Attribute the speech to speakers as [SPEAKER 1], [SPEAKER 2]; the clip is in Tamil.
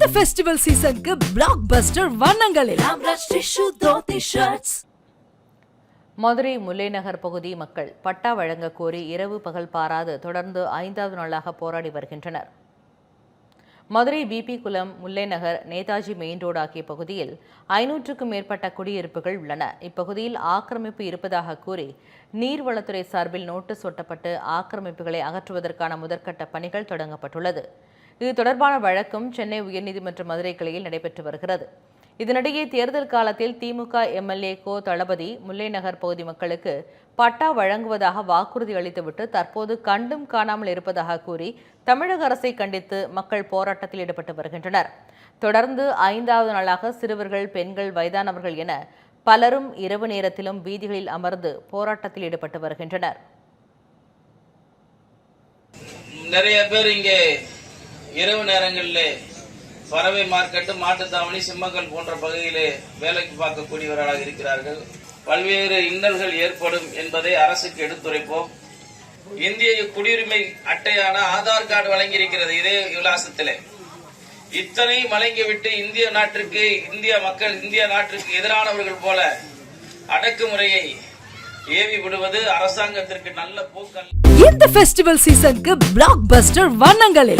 [SPEAKER 1] இந்த ஃபெஸ்டிவல் சீசனுக்கு பிளாக் பஸ்டர் வண்ணங்களில்
[SPEAKER 2] மதுரை முல்லைநகர் பகுதி மக்கள் பட்டா வழங்க கோரி இரவு பகல் பாராது தொடர்ந்து ஐந்தாவது நாளாக போராடி வருகின்றனர். மதுரை பிபி குளம் முல்லைநகர் நேதாஜி மெயின் ரோடு ஆகிய பகுதியில் ஐநூற்றுக்கும் மேற்பட்ட குடியிருப்புகள் உள்ளன. இப்பகுதியில் ஆக்கிரமிப்பு இருப்பதாக கூறி நீர்வளத்துறை சார்பில் நோட்டீஸ் ஒட்டப்பட்டு ஆக்கிரமிப்புகளை அகற்றுவதற்கான முதற்கட்ட பணிகள் தொடங்கப்பட்டுள்ளது. இது தொடர்பான வழக்கும் சென்னை உயர்நீதிமன்ற மதுரை கிளையில் நடைபெற்று வருகிறது. இதனிடையே தேர்தல் காலத்தில் திமுக எம்எல்ஏ கோ தளபதி முல்லைநகர் பகுதி மக்களுக்கு பட்டா வழங்குவதாக வாக்குறுதி அளித்துவிட்டு தற்போது கண்டும் காணாமல் இருப்பதாக கூறி தமிழக அரசை கண்டித்து மக்கள் போராட்டத்தில் ஈடுபட்டு வருகின்றனர். தொடர்ந்து ஐந்தாவது நாளாக சிறுவர்கள் பெண்கள் வயதானவர்கள் என பலரும் இரவு நேரத்திலும் வீதிகளில் அமர்ந்து போராட்டத்தில் ஈடுபட்டு வருகின்றனர்.
[SPEAKER 3] நிறைய பேர் இங்கே இரவு நேரங்களிலே பறவை மார்க்கெட்டு மாட்டுத்தாவணி சிம்மக்கல் போன்ற பகுதியிலே வேலைக்கு பார்க்கக்கூடியவர்களாக இருக்கிறார்கள். பல்வேறு இன்னல்கள் ஏற்படும் என்பதை அரசுக்கு எடுத்துரைப்போம். இந்திய குடியுரிமை அட்டையான ஆதார் கார்டு வழங்கியிருக்கிறது இதே விலாசத்திலே இத்தனை வழங்கிவிட்டு இந்திய நாட்டிற்கு இந்திய மக்கள் இந்திய நாட்டிற்கு எதிரானவர்கள் போல அடக்குமுறையை ஏவி விடுவது அரசாங்கத்திற்கு நல்ல போக்கல்ல.
[SPEAKER 1] இந்த ஃபெஸ்டிவல் சீசனுக்கு பிளாக் பஸ்டர் வண்ணங்களில்